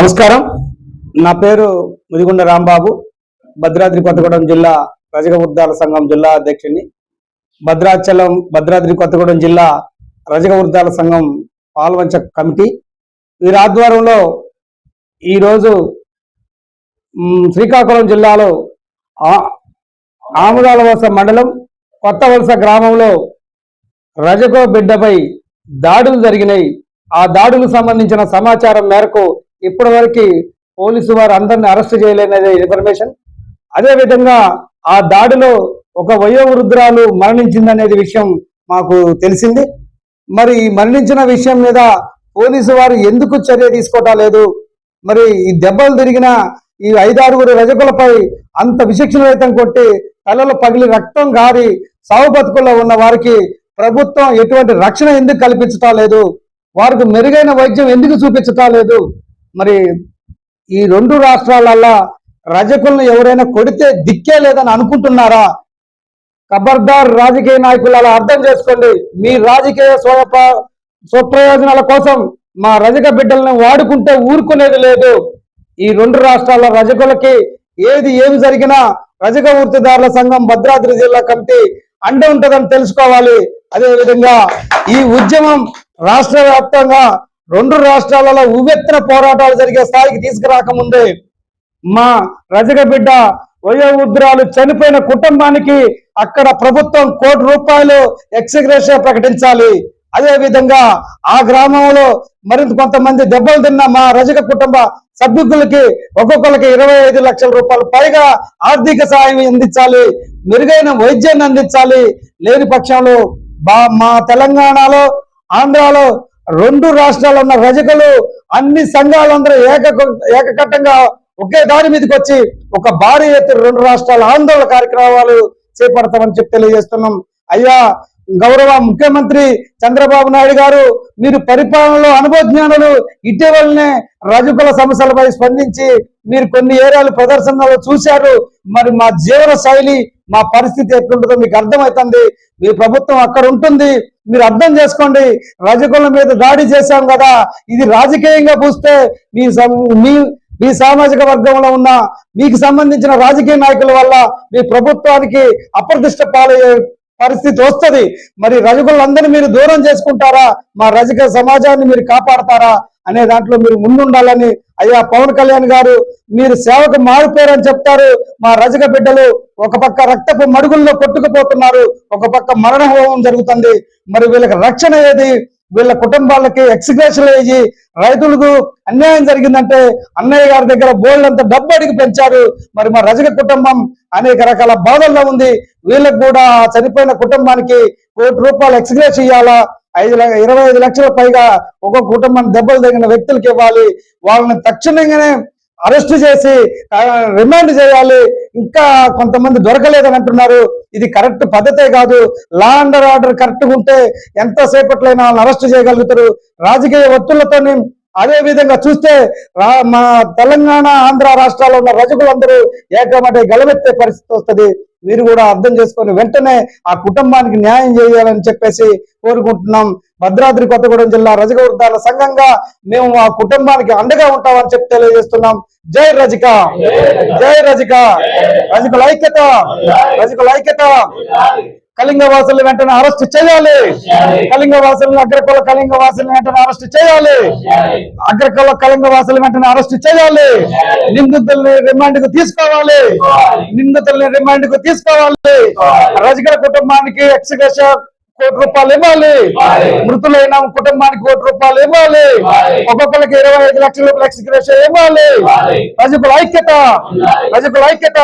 నమస్కారం. నా పేరు ముదిగుండ రాంబాబు. భద్రాద్రి కొత్తగూడెం జిల్లా రజక వృద్ధాల సంఘం జిల్లా అధ్యక్షుడిని. భద్రాచలం భద్రాద్రి కొత్తగూడెం జిల్లా రజక వృద్ధాల సంఘం పాల్వంచ కమిటీ. వీరి ఆధ్వర్యంలో ఈరోజు శ్రీకాకుళం జిల్లాలో ఆ- ఆముదాల వలస మండలం కొత్త వలస గ్రామంలో రజకో బిడ్డపై దాడులు జరిగినాయి. ఆ దాడులకు సంబంధించిన సమాచారం మేరకు ఇప్పటివరకు పోలీసు వారు అందరిని అరెస్ట్ చేయలేనదే ఇన్ఫర్మేషన్. అదే విధంగా ఆ దాడిలో ఒక వయోవృద్ధురాలు మరణించిందనేది విషయం మాకు తెలిసింది. మరి ఈ మరణించిన విషయం మీద పోలీసు వారు ఎందుకు చర్య తీసుకోవటం లేదు? మరి ఈ దెబ్బలు తిరిగిన ఈ ఐదారుగురు రజకులపై అంత విచక్షణ కొట్టి తలలో పగిలి రక్తం గారి సాగు బతుకుల్లో ఉన్న వారికి ప్రభుత్వం ఎటువంటి రక్షణ ఎందుకు కల్పించటం లేదు? వారికి మెరుగైన వైద్యం ఎందుకు చూపించటం లేదు? మరి ఈ రెండు రాష్ట్రాలల్లా రజకులను ఎవరైనా కొడితే దిక్కే లేదని అనుకుంటున్నారా? ఖబర్దార్ రాజకీయ నాయకులు అలా అర్థం చేసుకోండి. మీ రాజకీయ స్వయప స్వప్రయోజనాల కోసం మా రజక బిడ్డలను వాడుకుంటే ఊరుకునేది లేదు. ఈ రెండు రాష్ట్రాల రజకులకి ఏది ఏమి జరిగినా రజక వృత్తిదారుల సంఘం భద్రాద్రి జిల్లా కమిటీ అండ ఉంటుందని తెలుసుకోవాలి. అదే విధంగా ఈ ఉద్యమం రాష్ట్ర వ్యాప్తంగా రెండు రాష్ట్రాలలో ఉవ్వెత్తున పోరాటాలు జరిగే స్థాయికి తీసుకురాకముందే మా రజక బిడ్డ వయోవృద్ధురాలు చనిపోయిన కుటుంబానికి అక్కడ ప్రభుత్వం కోటి రూపాయలు ఎక్స్గ్రేషియా ప్రకటించాలి. అదే విధంగా ఆ గ్రామంలో మరింత కొంతమంది దెబ్బలు తిన్న మా రజక కుటుంబ సభ్యులకి ఒక్కొక్కరికి ఇరవై ఐదు లక్షల రూపాయలు పైగా ఆర్థిక సాయం అందించాలి. మెరుగైన వైద్యాన్ని అందించాలి. లేని పక్షంలో బా మా తెలంగాణలో ఆంధ్రాలో రెండు రాష్ట్రాల్లో ఉన్న రజకులు అన్ని సంఘాలందరూ ఏక ఏకకట్టంగా ఒకే దారి మీదకి వచ్చి ఒక భారీ ఎత్తున రెండు రాష్ట్రాల ఆందోళన కార్యక్రమాలు చేపడతామని చెప్పి తెలియజేస్తున్నాం. అయ్యా గౌరవ ముఖ్యమంత్రి చంద్రబాబు నాయుడు గారు మీరు పరిపాలనలో అనుభవజ్ఞానులు ఇటీవలనే రజకుల సమస్యలపై స్పందించి మీరు కొన్ని ఏరియాలు ప్రదర్శనలో చూశారు. మరి మా జీవన శైలి మా పరిస్థితి ఎట్లుంటుందో మీకు అర్థమవుతుంది. మీ ప్రభుత్వం అక్కడ ఉంటుంది. మీరు అర్థం చేసుకోండి రజకుల మీద దాడి చేశాం కదా ఇది రాజకీయంగా చూస్తే మీ మీ మీ సామాజిక వర్గంలో ఉన్న మీకు సంబంధించిన రాజకీయ నాయకుల వల్ల మీ ప్రభుత్వానికి అప్రతిష్ట పాలయ్యే పరిస్థితి వస్తుంది. మరి రజకులందరినీ మీరు దూరం చేసుకుంటారా? మా రజక సమాజాన్ని మీరు కాపాడతారా? అనే దాంట్లో మీరు ముందుండాలని అయ్యా పవన్ కళ్యాణ్ గారు మీరు సేవకు మారిపోయారని చెప్తారు. మా రజక బిడ్డలు ఒక పక్క రక్తపు మడుగుల్లో కొట్టుకుపోతున్నారు. ఒక పక్క మరణ హోమం జరుగుతుంది. మరి వీళ్ళకి రక్షణ ఏది? వీళ్ళ కుటుంబాలకి ఎక్స్గ్రేషన్ వేసి రైతులకు అన్యాయం జరిగిందంటే అన్నయ్య గారి దగ్గర బోల్డ్ అంత డబ్బు అడిగి పెంచారు. మరి మా రజక కుటుంబం అనేక రకాల బాధల్లో ఉంది. వీళ్ళకు కూడా చనిపోయిన కుటుంబానికి కోటి రూపాయలు ఎక్స్గ్రేస్ ఇవ్వాలా ఐదు ఇరవై ఐదు లక్షల పైగా ఒక్కొక్క కుటుంబం దెబ్బలు తగిన వ్యక్తులకి ఇవ్వాలి. వాళ్ళని తక్షణంగానే అరెస్ట్ చేసి రిమాండ్ చేయాలి. ఇంకా కొంతమంది దొరకలేదని అంటున్నారు. ఇది కరెక్ట్ పద్ధతే కాదు. లా అండర్ ఆర్డర్ కరెక్ట్గా ఉంటే ఎంతసేపట్లైనా వాళ్ళని అరెస్ట్ చేయగలుగుతారు. రాజకీయ ఒత్తులతోనే అదే విధంగా చూస్తే రా- మా తెలంగాణ ఆంధ్ర రాష్ట్రాల్లో ఉన్న రజకులందరూ ఏకమటే గలవెత్తే పరిస్థితి వస్తుంది. మీరు కూడా అర్థం చేసుకొని వెంటనే ఆ కుటుంబానికి న్యాయం చేయాలని చెప్పేసి కోరుకుంటున్నాం. భద్రాద్రి కొత్తగూడెం జిల్లా రజక వృద్ధాల సంఘంగా మేము ఆ కుటుంబానికి అండగా ఉంటామని చెప్పి తెలియజేస్తున్నాం. జై రజిక. జై రజిక. రజకుల ఐక్యత రజకుల ఐక్యత కళింగ వాసులు వెంటనే అరెస్ట్ చేయాలి. కళింగ వాసులను అగ్రకుల కళింగ వాసులు వెంటనే అరెస్ట్ చేయాలి. అగ్రకుల కళింగ వాసులు వెంటనే అరెస్ట్ చేయాలి. నిందితుల్ని రిమాండ్కు తీసుకోవాలి. నిందితుల్ని రిమాండ్కు తీసుకోవాలి. రజకుల కుటుంబానికి ఎక్స్గ్రేష కోటి రూపాయలు ఇవ్వాలి. మృతులైన కుటుంబానికి కోటి రూపాయలు ఇవ్వాలి. ఒక్కొక్కరికి ఇరవై ఐదు లక్షల రూపాయలు ఎక్స్గ్రేష ఇవ్వాలి. రజకుల ఐక్యత. రజకుల ఐక్యత.